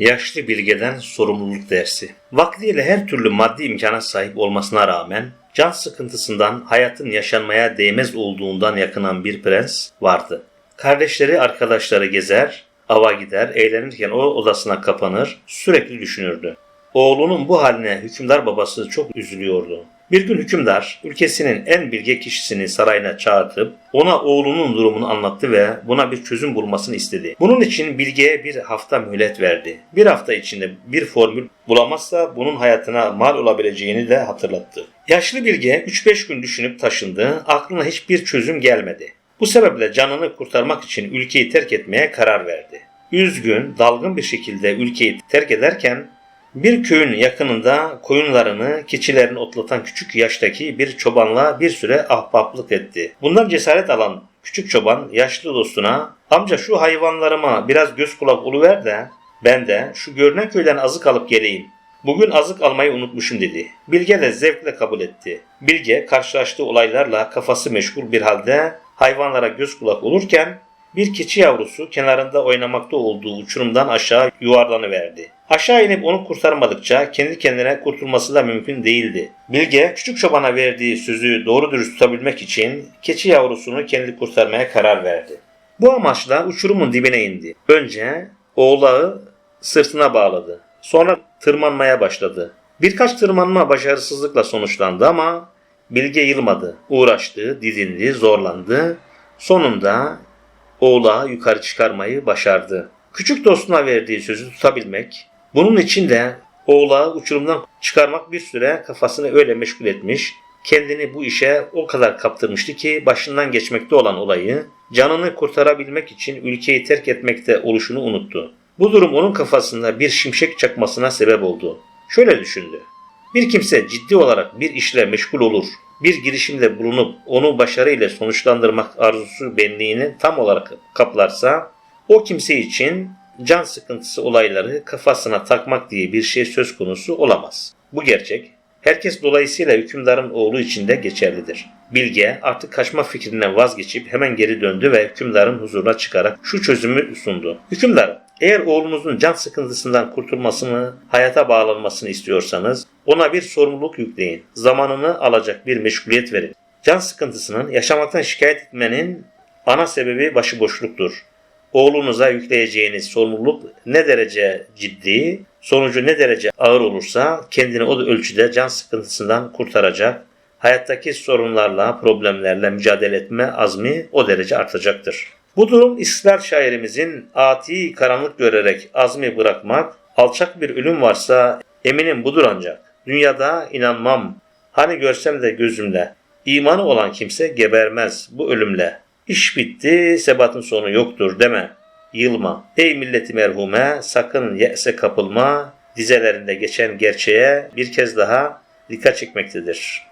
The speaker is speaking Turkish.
Yaşlı bilgeden sorumluluk dersi. Vaktiyle her türlü maddi imkana sahip olmasına rağmen can sıkıntısından hayatın yaşanmaya değmez olduğundan yakınan bir prens vardı. Kardeşleri arkadaşları gezer, ava gider, eğlenirken o odasına kapanır, sürekli düşünürdü. Oğlunun bu haline hükümdar babası çok üzülüyordu. Bir gün hükümdar ülkesinin en bilge kişisini sarayına çağırtıp ona oğlunun durumunu anlattı ve buna bir çözüm bulmasını istedi. Bunun için bilgeye bir hafta mühlet verdi. Bir hafta içinde bir formül bulamazsa bunun hayatına mal olabileceğini de hatırlattı. Yaşlı bilge 3-5 gün düşünüp taşındı, aklına hiçbir çözüm gelmedi. Bu sebeple canını kurtarmak için ülkeyi terk etmeye karar verdi. Üzgün, dalgın bir şekilde ülkeyi terk ederken bir köyün yakınında koyunlarını, keçilerini otlatan küçük yaştaki bir çobanla bir süre ahbaplık etti. Bundan cesaret alan küçük çoban yaşlı dostuna amca şu hayvanlarıma biraz göz kulak oluver de ben de şu görünen köyden azık alıp geleyim. Bugün azık almayı unutmuşum dedi. Bilge de zevkle kabul etti. Bilge karşılaştığı olaylarla kafası meşgul bir halde hayvanlara göz kulak olurken bir keçi yavrusu kenarında oynamakta olduğu uçurumdan aşağı yuvarlanıverdi. Aşağı inip onu kurtarmadıkça kendi kendine kurtulması da mümkün değildi. Bilge küçük çobana verdiği sözü doğru dürüst tutabilmek için keçi yavrusunu kendi kurtarmaya karar verdi. Bu amaçla uçurumun dibine indi. Önce oğlağı sırtına bağladı. Sonra tırmanmaya başladı. Birkaç tırmanma başarısızlıkla sonuçlandı ama Bilge yılmadı. Uğraştı, didindi, zorlandı. Sonunda oğlağı yukarı çıkarmayı başardı. Küçük dostuna verdiği sözü tutabilmek, bunun için de oğlağı uçurumdan çıkarmak bir süre kafasını öyle meşgul etmiş, kendini bu işe o kadar kaptırmıştı ki başından geçmekte olan olayı, canını kurtarabilmek için ülkeyi terk etmekte oluşunu unuttu. Bu durum onun kafasında bir şimşek çakmasına sebep oldu. Şöyle düşündü. Bir kimse ciddi olarak bir işle meşgul olur, bir girişimde bulunup onu başarıyla sonuçlandırmak arzusu benliğini tam olarak kaplarsa, o kimse için can sıkıntısı olayları kafasına takmak diye bir şey söz konusu olamaz. Bu gerçek herkes dolayısıyla hükümdarın oğlu için de geçerlidir. Bilge artık kaçma fikrinden vazgeçip hemen geri döndü ve hükümdarın huzuruna çıkarak şu çözümü sundu. Hükümdarım, eğer oğlunuzun can sıkıntısından kurtulmasını, hayata bağlanmasını istiyorsanız ona bir sorumluluk yükleyin. Zamanını alacak bir meşguliyet verin. Can sıkıntısının yaşamaktan şikayet etmenin ana sebebi başıboşluktur. Oğlunuza yükleyeceğiniz sorumluluk ne derece ciddi, sonucu ne derece ağır olursa kendini o ölçüde can sıkıntısından kurtaracak, hayattaki sorunlarla, problemlerle mücadele etme azmi o derece artacaktır. Bu durum İstiklal şairimizin ati karanlık görerek azmi bırakmak, alçak bir ölüm varsa eminim budur ancak. Dünyada inanmam, hani görsem de gözümle. İmanı olan kimse gebermez bu ölümle. İş bitti, sebatın sonu yoktur deme. Yılma. Ey milleti merhume, sakın ye'se kapılma. Dizelerinde geçen gerçeğe bir kez daha dikkat çekmektedir.